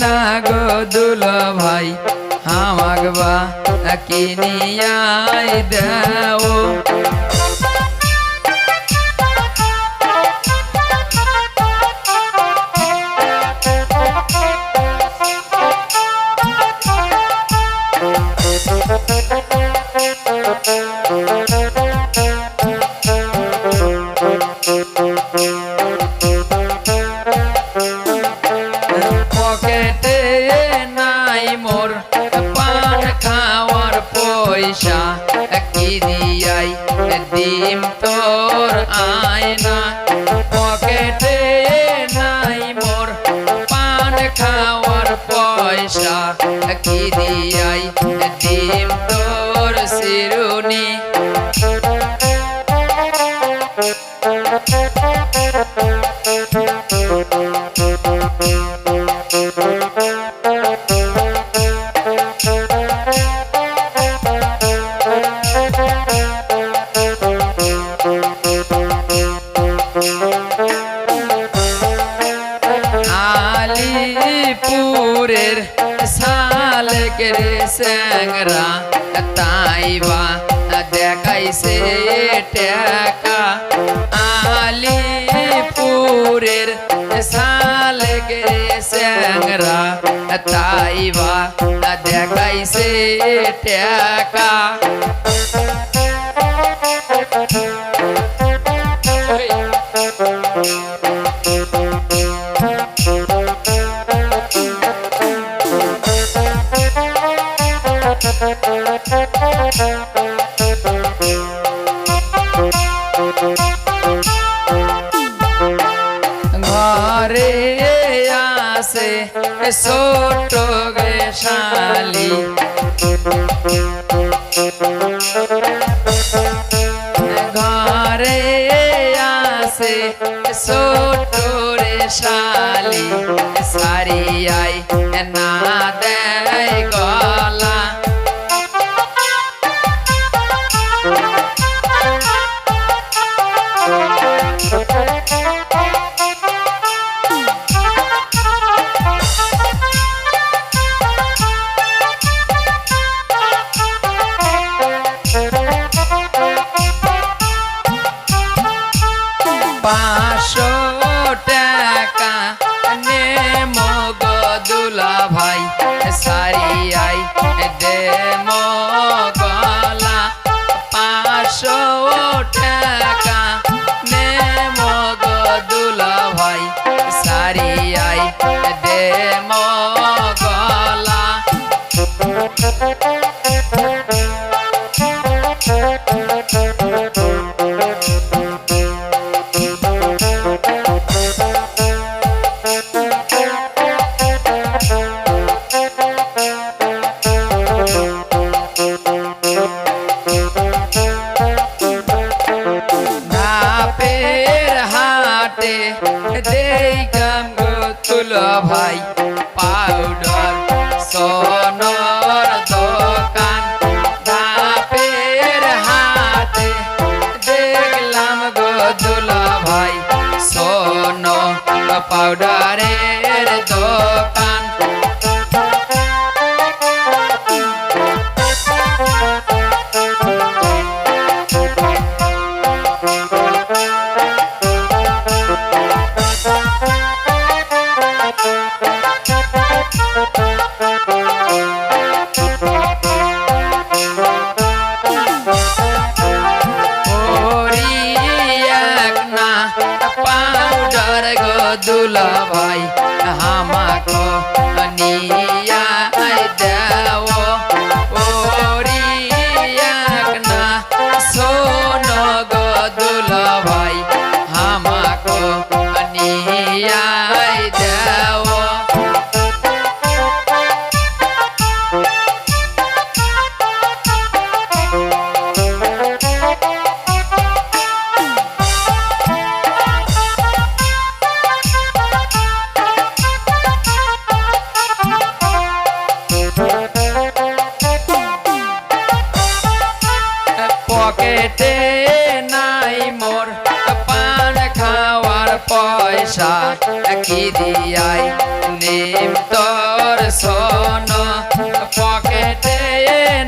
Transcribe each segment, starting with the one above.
আয়না গো দুল ভাই আমাক বা কিনিয়াই দেও। দিম তোর আয়না। পকেটে নাই মোর পান খাওয়ার পয়সা। কি দিয়াই ডিম তোর শিরুনি আলিপুরের সালেকের স্যাংরা তাইবা দেখাইছে টাকা। আলিপুরের সালেকের স্যাংরা তাইবা দেখাইছে টাকা। ঘরে আসে ছোট গে শালি ঘরে আসে ছোট রে শালি সারিয়াই না দেয় গলা। পাউডারের দোকান পকেটে নাই মোর। পান খাওয়ার পয়সা কি দিয়াই নিম তোর সন। পকেটে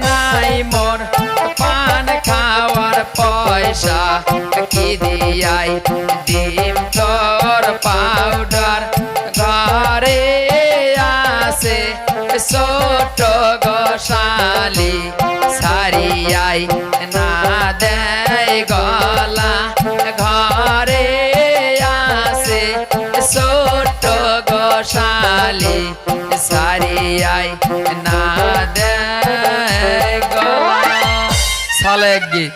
নাই মোর পান খাওয়ার পয়সা কি দিয়াই ডিম তোর পাউডার। ঘরে আসে ছোট গোশালী সারিয়াই না দেয় গলা। ঘরে আসে ছোট গোশালি সারিয়াই না দেয় গলা। সালে গীত